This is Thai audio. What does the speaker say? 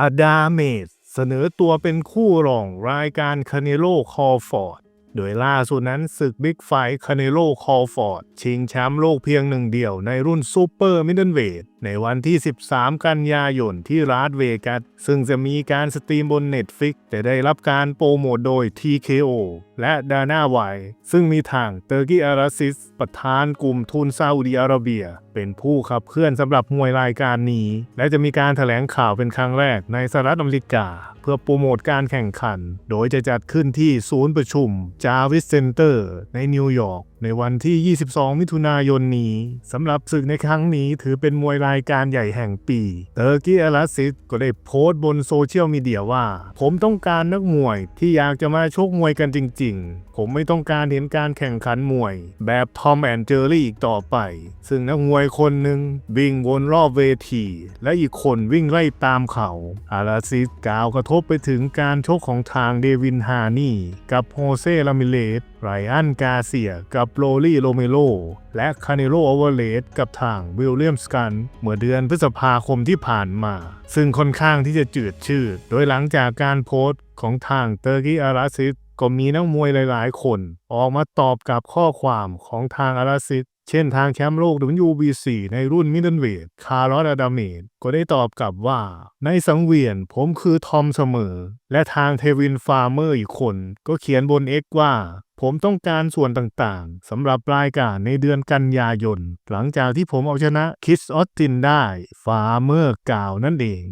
อาดาเมสเสนอตัวเป็นคู่รองรายการคาเนโลคอฟอร์ด โดยล่าสุดนั้นศึกบิ๊กไฟคาเนโลคอฟอร์ด ชิงแชมป์โลกเพียงหนึ่งเดียวในรุ่นซูเปอร์มิดเดิลเวท ในวันที่ 13 กันยายนที่รัสเวกัส ซึ่งจะมีการสตรีมบน Netflix แต่ได้รับการโปรโมทโดย TKO และดาน่าไวซึ่งมีทางเตอร์กีอาราซิส ประธานกลุ่มทุนซาอุดิอาระเบีย เป็นผู้ขับเคลื่อนสำหรับมวยรายการนี้ และจะมีการถแถลงข่าวเป็นครั้งแรกในสหรัฐอเมริกา เพื่อโปรโมทการแข่งขัน โดยจะจัดขึ้นที่ศูนย์ประชุมจาวิสเซนเตอร์ในนิวยอร์กในวันที่ 22 มิถุนายนนี้สำหรับศึกในครั้งนี้ถือเป็นมวยรายายการใหญ่แห่งปี เตอร์กี้อาราซิสก็ได้โพสต์บนโซเชียลมีเดียว่า ผมต้องการนักมวยที่อยากจะมาชกมวยกันจริง ๆ ผมไม่ต้องการเห็นการแข่งขันมวย แบบทอมแอนเจอรี่อีกต่อไป ซึ่งนักมวยคนหนึ่งวิ่งวนรอบเวที และอีกคนวิ่งไล่ตามเขาอาราซิสกล่าวกระทบไปถึงการชกของทางเดวินฮานี่ กับโฮเซลามิเลส ไรอันกาเซียกับโรลี่โรเมโลและคาเนโลโอเวอร์เลสกับทางวิลเลียมสกันเมื่อเดือนพฤษภาคมที่ผ่านมา ซึ่งค่อนข้างที่จะจืดชืดโดยหลังจากการโพสต์ของทางเตอร์กิอาราซิสก็มีนักมวยหลาย ๆ คน ออกมาตอบกับข้อความของทางอาราซิส เช่นทางแชมป์โลก WBC ในรุ่นมิดเดิลเวทคาร์ลอสอาดาเมดก็ได้ตอบกลับว่า ในสังเวียนผมคือทอมเสมอ และทางเทวินฟาร์เมอร์อีกคน ก็เขียนบน X ว่า ผมต้องการส่วนต่างๆสำหรับรายการในเดือนกันยายน หลังจากที่ผมเอาชนะคิสออสตินได้ฟาร์เมอร์กล่าวนั่นเอง